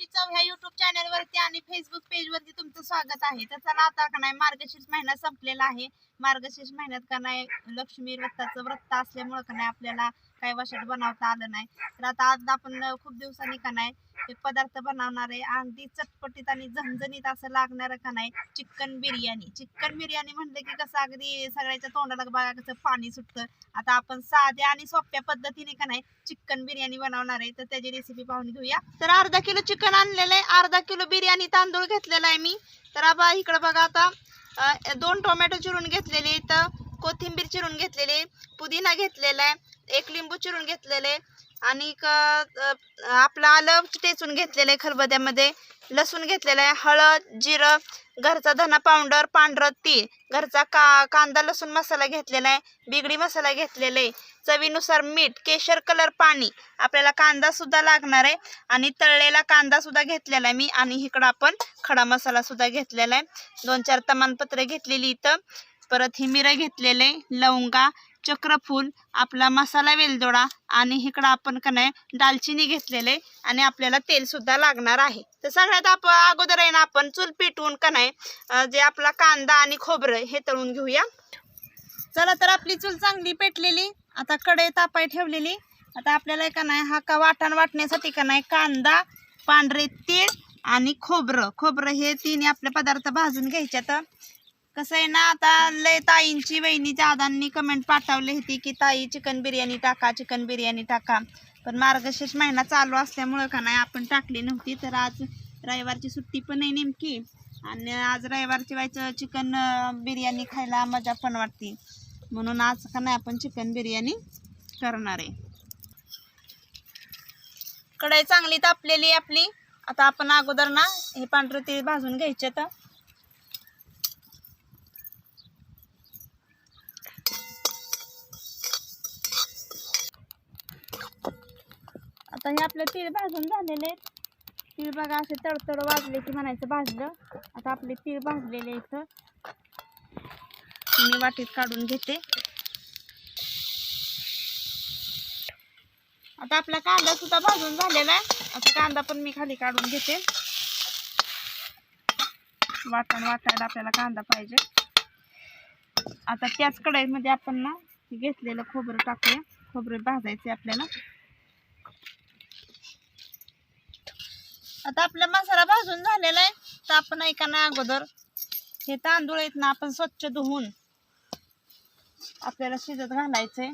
तुमची चव ह्या युट्यूब चॅनल वरती आणि फेसबुक पेज वरती तुमचं स्वागत आहे. तर चला आता का नाही मार्गशीर्ष महिना संपलेला आहे. मार्गशीर्ष महिन्यात का नाही लक्ष्मी व्रताचं व्रत असल्यामुळं का नाही आपल्याला काही वर्षात बनवता आलं नाही. तर आता आज आपण खूप दिवसांनी का नाही एक पदार्थ बनवणार आहे. अगदी चटपटीत आणि झणझणीत असं लागणार का नाही चिकन बिर्याणी. चिकन बिर्याणी म्हणलं की कसं अगदी सगळ्याच्या तोंडाला बघा कसं पाणी सुटतं. आता आपण साध्या आणि सोप्या पद्धतीने का नाही चिकन बिर्याणी बनवणार आहे. तर त्याची रेसिपी पाहून घेऊया. तर अर्धा किलो चिकन आणलेलं आहे. अर्धा किलो बिर्याणी तांदूळ घेतलेला आहे मी. तर आबा इकडं बघा आता दोन टोमॅटो चिरून घेतलेले तर कोथिंबीर चिरून घेतलेली पुदिना घेतलेला आहे. एक लिंबू चिरून घेतलेले आणि आपलं आलं टेचून घेतलेलं आहे खलबद्यामध्ये लसूण घेतलेलं आहे हळद जिरं घरचा धना पावडर पांढरं तीळ घरचा का कांदा लसूण मसाला घेतलेला आहे बिगडी मसाला घेतलेला आहे चवीनुसार मीठ केशर कलर पाणी. आपल्याला कांदासुद्धा लागणार आहे आणि तळलेला कांदासुद्धा घेतलेला आहे मी आणि इकडं आपण खडा मसालासुद्धा घेतलेला आहे. दोन चार तमानपत्र घेतलेली इथं. परत ही मिरं घेतलेले लवंगा चक्रफूल आपला मसाला वेलदोडा आणि इकडं आपण का नाही दालचिनी घेतलेले आणि आपल्याला तेलसुद्धा लागणार आहे. तर सगळ्यात आप अगोदर आहे ना आपण चूल पेटवून का नाही जे आपला कांदा आणि खोबरं हे तळून घेऊया. चला तर आपली चूल चांगली पेटलेली. आता कडे तापाय ठेवलेली. आता आपल्याला का नाही हा का वाटण वाटण्यासाठी का नाही कांदा पांढरे तीळ आणि खोबरं. खोबरं हे तिन्ही आपले पदार्थ भाजून घ्यायच्यात. कसं आहे ना आता लय ताईंची वहिनीच्या आदांनी कमेंट पाठवली होती की ताई चिकन बिर्याणी टाका चिकन बिर्याणी टाका. पण मार्गशीर्ष महिना चालू असल्यामुळं का नाही आपण टाकली नव्हती. तर आज रविवारची सुट्टी पण आहे नेमकी. आणि आज रविवारची व्हायचं चिकन बिर्याणी खायला मजा पण वाटते. म्हणून आज का नाही आपण चिकन बिर्याणी करणार आहे. कढई चांगली तापलेली आहे आपली. आता आपण अगोदर ना हे पांढरं ते भाजून घ्यायचे तर आता हे आपले तीळ भाजून झालेले आहेत तीळ बघा असे तडतड वाजले की म्हणायचं भाजलं. आता आपले तीळ भाजलेले इथं. मी वाटीत काढून घेते. आता आपला कांदा सुद्धा भाजून झालेला आहे. आता कांदा पण मी खाली काढून घेते. वाटण वाटायला आपल्याला कांदा पाहिजे. आता त्याच कढाईमध्ये आपण ना घेतलेलं खोबरं टाकूया. खोबरं भाजायचं आपल्याला. आता आपला मसाला भाजून झालेला आहे. तर आपण ऐका ना अगोदर हे तांदूळ आहेत ना आपण स्वच्छ धुवून आपल्याला शिजत घालायचंय.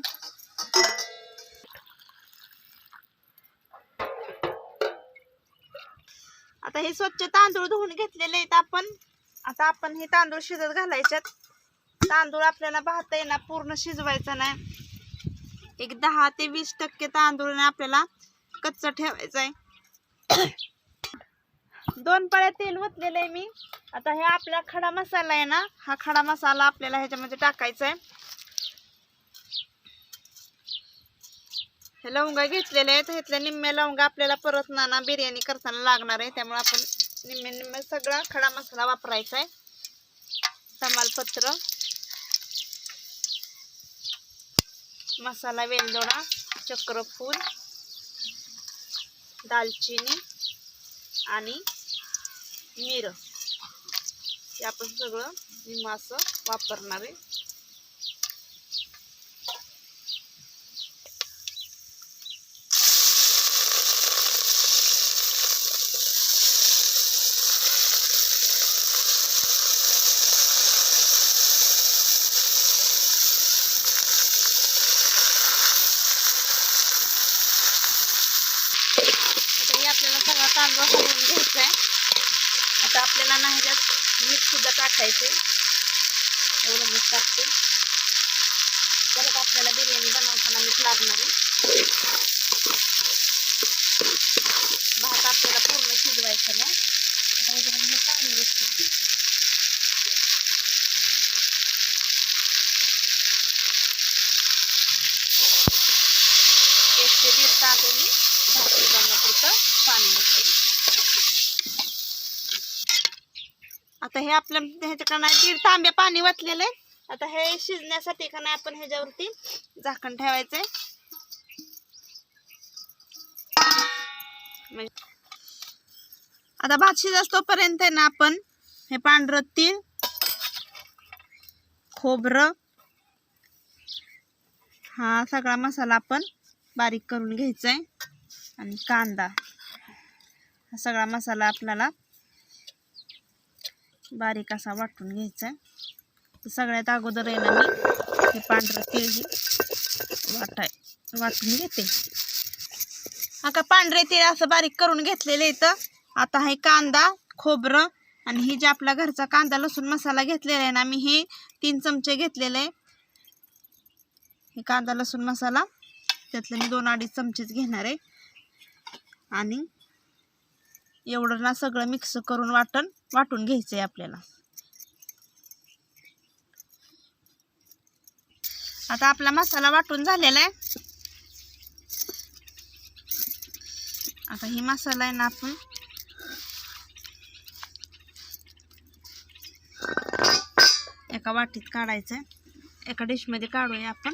आता हे स्वच्छ तांदूळ धुवून घेतलेले आहेत आपण. आता आपण हे तांदूळ शिजत घालायचे तांदूळ आपल्याला भात आहे ना पूर्ण शिजवायचा नाही. एक दहा ते वीस टक्के तांदूळ आपल्याला कच्चा ठेवायचा आहे दोन पळ्या तेल ओतलेलं आहे मी. आता हे आपला खडा मसाला आहे ना हा खडा मसाला आपल्याला ह्याच्यामध्ये टाकायचा आहे हे लवंगा घेतलेले आहेत ह्यातल्या निम्म्या लवंगा आपल्याला परत नाना बिर्याणी करताना लागणार आहे त्यामुळे आपण निम्म्या निम्मे सगळा खडा मसाला वापरायचा आहे तमालपत्र. मसाला वेलदोडा चक्रफूल दालचिनी आणि मिरं हे आपण सगळं मी मासं वापरणार आहे आता हे आपल्याला सगळा तांदूळ हलवून घ्यायचा आहे आता आपल्याला नाही ह्याच्यात मीठ सुद्धा टाकायचे एवढं मीठ टाकते. परत आपल्याला बिर्याणी बनवताना मीठ लागणार आहे भात आपल्याला पूर्ण शिजवायचं नाही आता ह्याच्यामध्ये मी पाणी घेते एक ते दीड तांदूळ मी भात शिजवण्यापुरतं पाणी घेते आता हे आपल्या ह्याच्याकडे नाही दीड तांब्या पाणी वाचलेलं आहे. आता हे शिजण्यासाठी का नाही आपण ह्याच्यावरती झाकण ठेवायचंय. म्हणजे आता भात शिजत तोपर्यंत आहे ना आपण हे पांढरं तीळ खोबरं हा सगळा मसाला आपण बारीक करून घ्यायचा आहे आणि कांदा. हा सगळा मसाला आपल्याला बारीक असा वाटून घ्यायचा. आहे तर सगळ्यात अगोदर आहे ना मी हे पांढरं तीळ वाटाय वाटून घेते. हा का पांढरे तीळ असं बारीक करून घेतलेले आहेत. आता हे कांदा खोबरं आणि हे जे आपला घरचा कांदा लसूण मसाला घेतलेला आहे ना मी हे तीन चमचे घेतलेले आहे. हे कांदा लसूण मसाला त्यातले मी दोन अडीच चमचेच घेणार आहे. आणि एवढं ना सगळं मिक्स करून वाटण वाटून घ्यायचं आहे आपल्याला. आता आपला मसाला वाटून झालेला आहे. आता ही मसाला आहे ना आपण एका वाटीत काढायचं आहे एका डिशमध्ये काढूया आपण.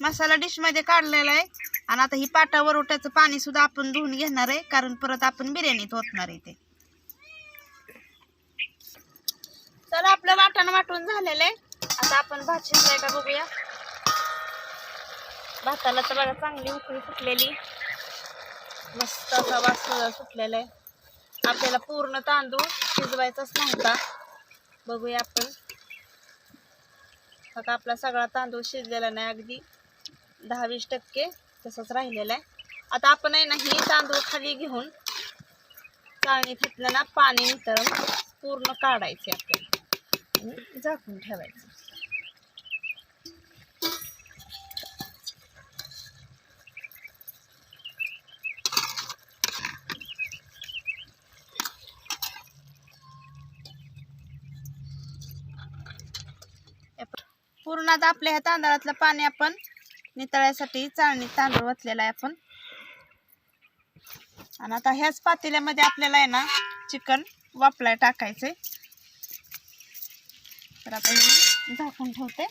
मसाला डिशमध्ये काढलेला आहे. आणि आता ही पाटा ओट्याचं पाणी सुद्धा आपण धुवून घेणार आहे कारण परत आपण बिर्याणीत ओतणार आहे ते. तर आपलं वाटण वाटून झालेलं आहे. आता आपण भात शिजलाय का बघूया. भाताला तर बघा चांगली उकळी फुटलेली मस्त असा वास सुटलेला आहे. आपल्याला पूर्ण तांदूळ शिजवायचाच नव्हता. बघूया आपण. आता आपला सगळा तांदूळ शिजलेला नाही अगदी दहा वीस टक्के. तसंच राहिलेला आहे. आता आपण आहे ना ही तांदूळ खाली घेऊन चाळणीतलं ना पाणी नितळून पूर्ण काढायचे आपल्याला आणि झाकून ठेवायचं. पूर्ण आता आपल्या ह्या तांदळातलं पाणी आपण नितळ्यासाठी चाळणी तांदूळ वतलेला आहे आपण. आणि आता ह्याच पातेल्यामध्ये आपल्याला आहे ना चिकन वापलाय टाकायचे. तर आता झाकून ठेवते.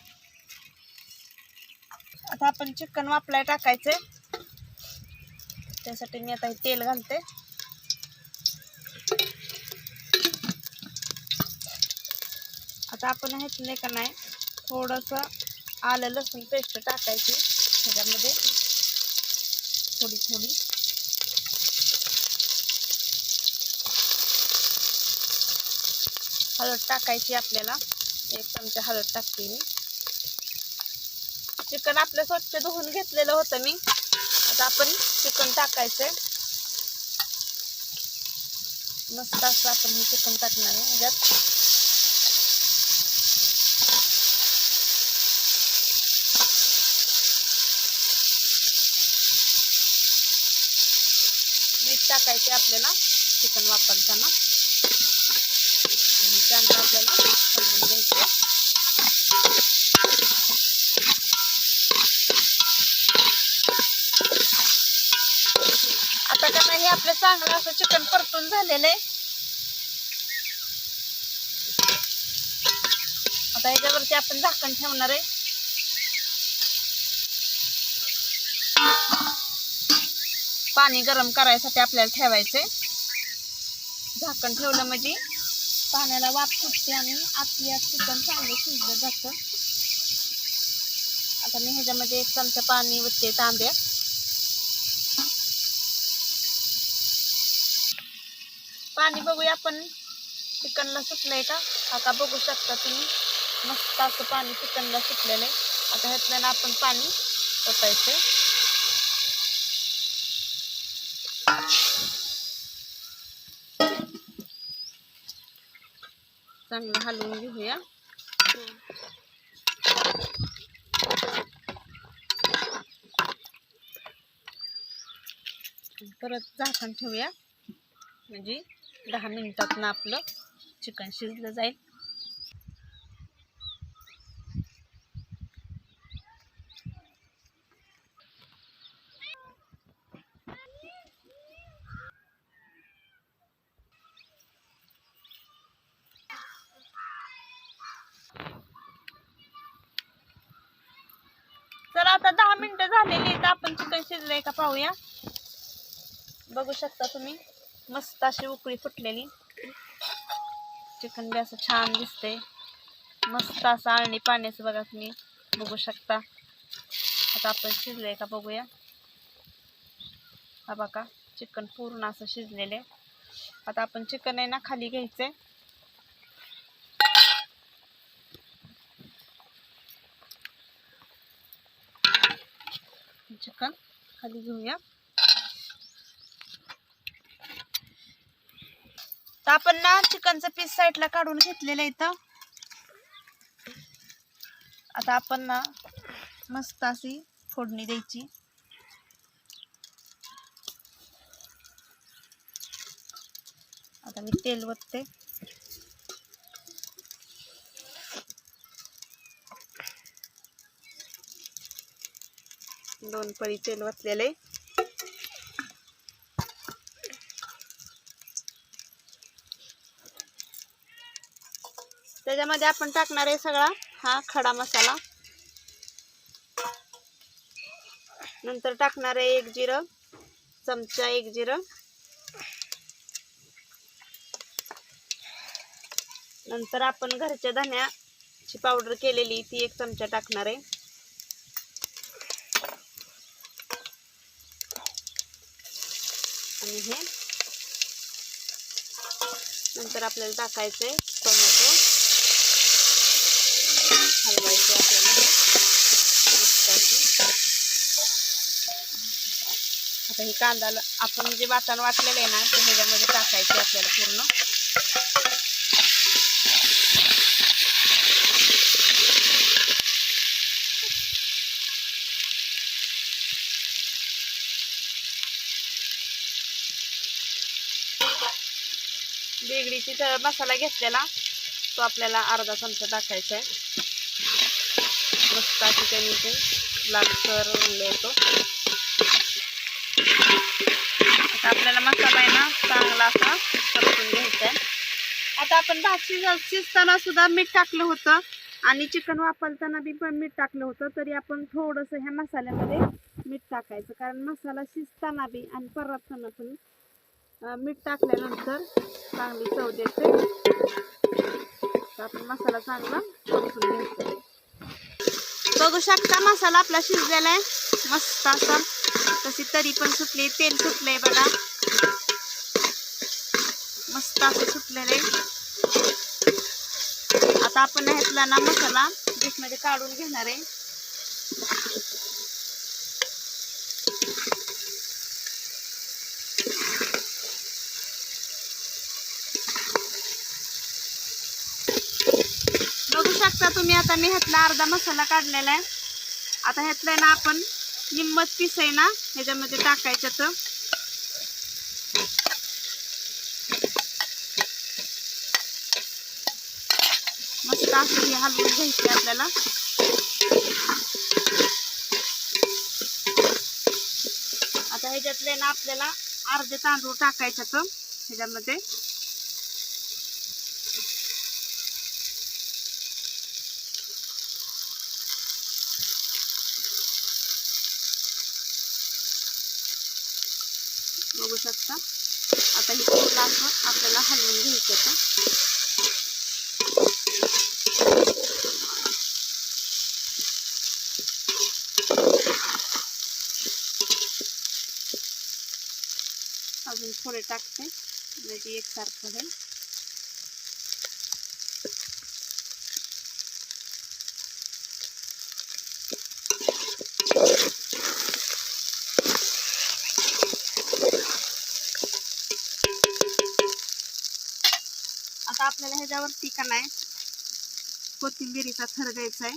आता आपण चिकन वापलाय टाकायचे. त्यासाठी मी आता हे तेल घालते. आता आपण ह्यातले का नाही थोडंसं आलं लसूण पेस्ट टाकायची. ह्याच्यामध्ये थोडी थोडी. हळद टाकायची आपल्याला. एक चमचा हळद टाकते मी. चिकन आपलं स्वच्छ धुवून घेतलेलं होतं मी. आता आपण चिकन टाकायचंय. मस्त असं आपण हे चिकन टाकणार आहे. ह्याच्यात मीठ टाकायचे आपल्याला चिकन वापरताना. आणि चांगलं आपल्याला हलवून घ्यायचं. आता का नाही आपलं चांगलं असं चिकन परतून झालेलं आहे. आता याच्यावरती आपण झाकण ठेवणार आहे. पाणी गरम करायसाठी आपल्याला ठेवायचे झाकण ठेवलं म्हणजे पाण्याला वाफ सुटते आणि आपली आत चिकन चांगलं शिजलं जातं. आता मी ह्याच्यामध्ये एक चमचा पाणी वरते तांब्या. पाणी बघूया आपण चिकनला सुटलंय का? आता बघू शकता तुम्ही. मस्त असं पाणी चिकनला सुटलेलं आहे. आता ह्यातल्यानं आपण पाणी ओतायचं चांगलं हलवून घेऊया. परत झाकण ठेवूया. म्हणजे दहा मिनिटातनं आपलं चिकन शिजलं जाईल तर आता दहा मिनटं झालेली आहेत. आपण चिकन शिजलंय का पाहूया. बघू शकता तुम्ही. मस्त अशी उकळी फुटलेली. चिकन बी असं छान दिसते मस्त असं आळणी पाण्याचं बघा तुम्ही. बघू शकता. आता आपण शिजलंय का बघूया. हा बघा चिकन पूर्ण असं शिजलेले आता आपण चिकन आहे ना खाली घ्यायचंय. चिकन खाली घेऊया. तर आपण ना चिकनचं पीस साईडला काढून घेतलेलं आहे इथं. आता आपण ना मस्त अशी फोडणी द्यायची. आता मी तेल वतते दोन पळी तेल वतलेले. त्याच्यामध्ये आपण टाकणार आहे सगळा हा खडा मसाला. नंतर टाकणार आहे एक जिरं चमचा एक जिरं. नंतर आपण घरच्या धण्याची पावडर केलेली ती एक चमचा टाकणार आहे. आणि हे. नंतर आपल्याला टाकायचे टोमॅटो. हलवायचे आपल्याला. आता हे कांदा आपण जे वाटण वाटलेलं आहे ना ते ह्याच्यामध्ये टाकायचे आपल्याला पूर्ण. तिथं मसाला घेतलेला. तो आपल्याला अर्धा चमचा टाकायचा आहे मस्त अशी त्यांनी ते लालसर रंग येतो आता आपल्याला मसाला आहे ना चांगला असा परतून घ्यायचा आहे आता आपण भात शिज शिजताना सुद्धा मीठ टाकलं होतं आणि चिकन वापरताना बी पण मीठ टाकलं होतं तरी आपण थोडंसं ह्या मसाल्यामध्ये मीठ टाकायचं. कारण मसाला शिजताना बी आणि परतताना पण मीठ टाकल्यानंतर चांगली चव देते. तर आपण मसाला चांगला परतून घ्यायचा बघू शकता मसाला आपला शिजलेला आहे मस्त असा. तशी तरी पण सुटली. तेल सुटलंय बघा. मस्त असं सुटलेलं आहे आता आपण ह्यातला ना मसाला डिशमध्ये काढून घेणार आहे. बघू शकता तुम्ही आता मी ह्यातला अर्धा मसाला काढलेला आहे. आता ह्यातलं ना आपण निम्मत पीस आहे ना ह्याच्यामध्ये टाकायचं तर. मस्त असं हे हलवून घ्यायचे आपल्याला. आता ह्याच्यातले ना आपल्याला अर्धे तांदूळ टाकायचं तर ह्याच्यामध्ये बघू शकता आता हे पूर्ण असं आपल्याला हलवून घ्यायचं आता. अजून थोडे टाकते. म्हणजे एकसारखं होईल आता आपल्याला ह्याच्यावरती का नाही? कोथिंबिरीचा थर द्यायचा आहे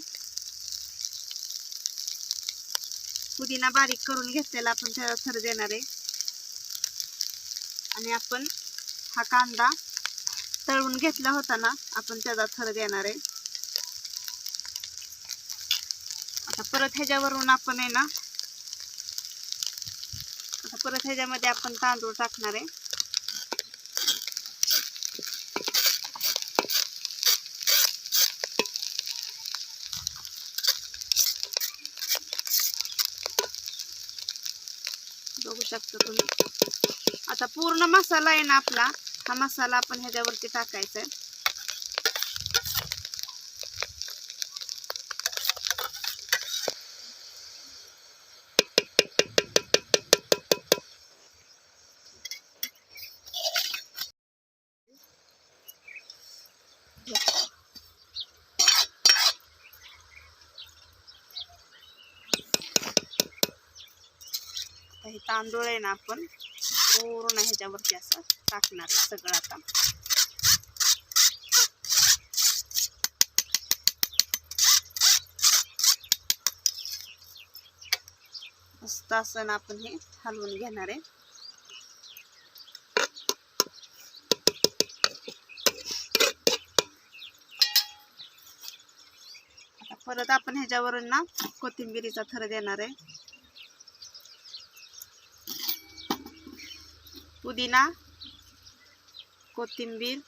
पुदिना बारीक करून घेतलेला आपण त्याला थर देणार आहे. आणि आपण हा कांदा तळून घेतला होता ना आपण त्याचा थर देणार आहे. आता परत ह्याच्यावरून आपण आहे ना आता परत ह्याच्यामध्ये आपण तांदूळ टाकणार आहे बघू शकता तुम्ही. आता पूर्ण मसाला आहे ना आपला हा मसाला आपण ह्याच्यावरती टाकायचा आहे. हे तांदूळ आहे ना आपण पूर्ण ह्याच्यावरती असं टाकणार सगळं आता. मस्त असं आपण हे हलवून घेणार आहे. आता परत आपण ह्याच्यावर ना कोथिंबिरीचा थर देणार आहे. पुदिना कोथिंबीर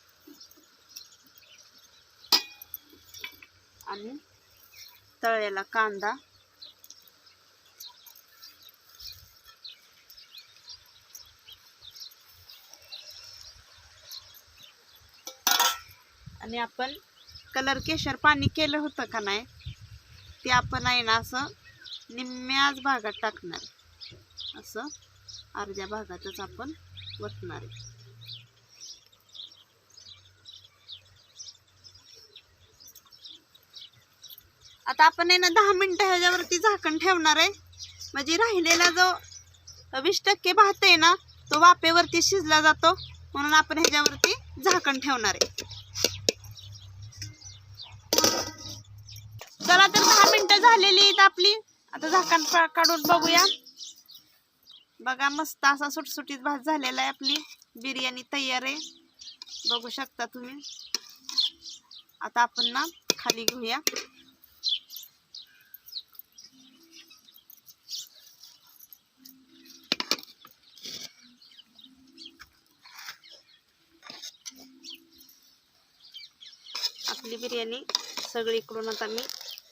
आणि तळलेला कांदा. आणि आपण कलर केशर पाणी केलं होतं का नाही ते आपण आहे ना असं निम्म्याच भागात टाकणार. असं अर्ध्या भागातच आपण वतणार आहे. आता आपण आहे ना दहा मिनिटं ह्याच्यावरती झाकण ठेवणार आहे. म्हणजे राहिलेला जो वीस टक्के भात आहे ना तो वाफेवरती शिजला जातो. म्हणून आपण ह्याच्यावरती झाकण ठेवणार आहे. चला तर दहा मिनिटं झालेली आहेत आपली. आता झाकण काढून बघूया. बघा मस्त असा सुटसुटीत भात झालेला आहे आपली. बिर्याणी तयार आहे. बघू शकता तुम्ही. आता आपण ना खाली घेऊया. आपली बिर्याणी सगळीकडून आता मी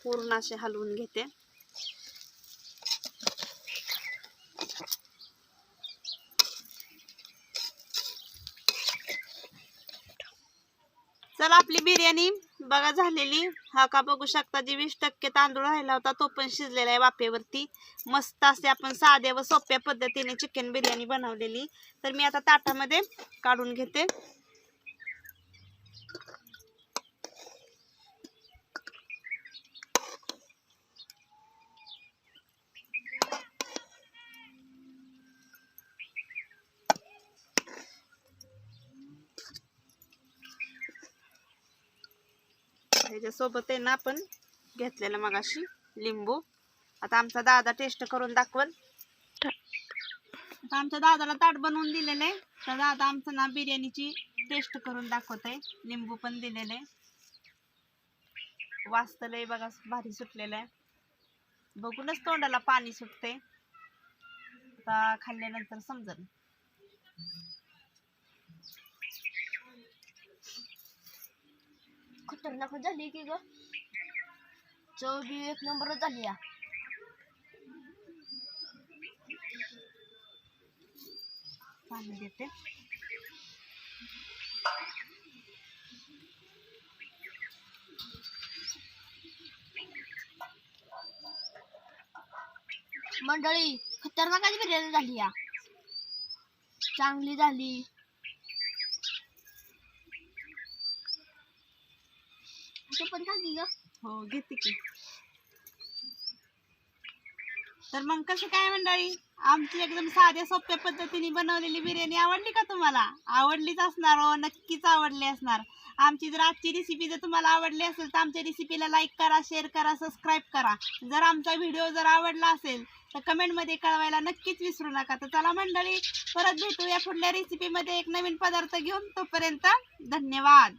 पूर्ण असे हलवून घेते. आपली बिर्याणी बघा झालेली. हा का बघू शकता जे वीस टक्के तांदूळ राहिला होता तो पण शिजलेला आहे वाफेवरती. मस्त असे आपण साध्या व सोप्या पद्धतीने चिकन बिर्याणी बनवलेली. तर मी आता ताटामध्ये काढून घेते. ह्याच्यासोबत आहे ना आपण घेतलेलं मगाशी लिंबू. आता आमचा दादा टेस्ट करून दाखवल. आता आमच्या दादाला ताट बनवून दिलेलं आहे. तर दादा आमचं ना बिर्याणीची टेस्ट करून दाखवत आहे लिंबू पण दिलेलं आहे. वाचतलंय बघा भारी सुटलेलं आहे. बघूनच तोंडाला पाणी सुटते आता खाल्ल्यानंतर समजलं. खतरनाक झाली की ग चव बी एक नंबर झाली या पाणी देते मंडळी खतरनाक बिर्याणी झाली या चांगली झाली तू पण खा की ग. हो घेते की. तर मग कशी काय मंडळी? आमची एकदम साध्या सोप्या पद्धतीने बनवलेली बिर्याणी आवडली का तुम्हाला? आवडलीच असणार हो नक्कीच आवडली असणार. आमची जर आजची रेसिपी जर तुम्हाला आवडली असेल तर आमच्या रेसिपीला लाईक करा शेअर करा सबस्क्राईब करा. जर आमचा व्हिडिओ जर आवडला असेल तर कमेंटमध्ये कळवायला नक्कीच विसरू नका. तर चला मंडळी परत भेटूया पुढल्या रेसिपीमध्ये एक नवीन पदार्थ घेऊन. तोपर्यंत धन्यवाद.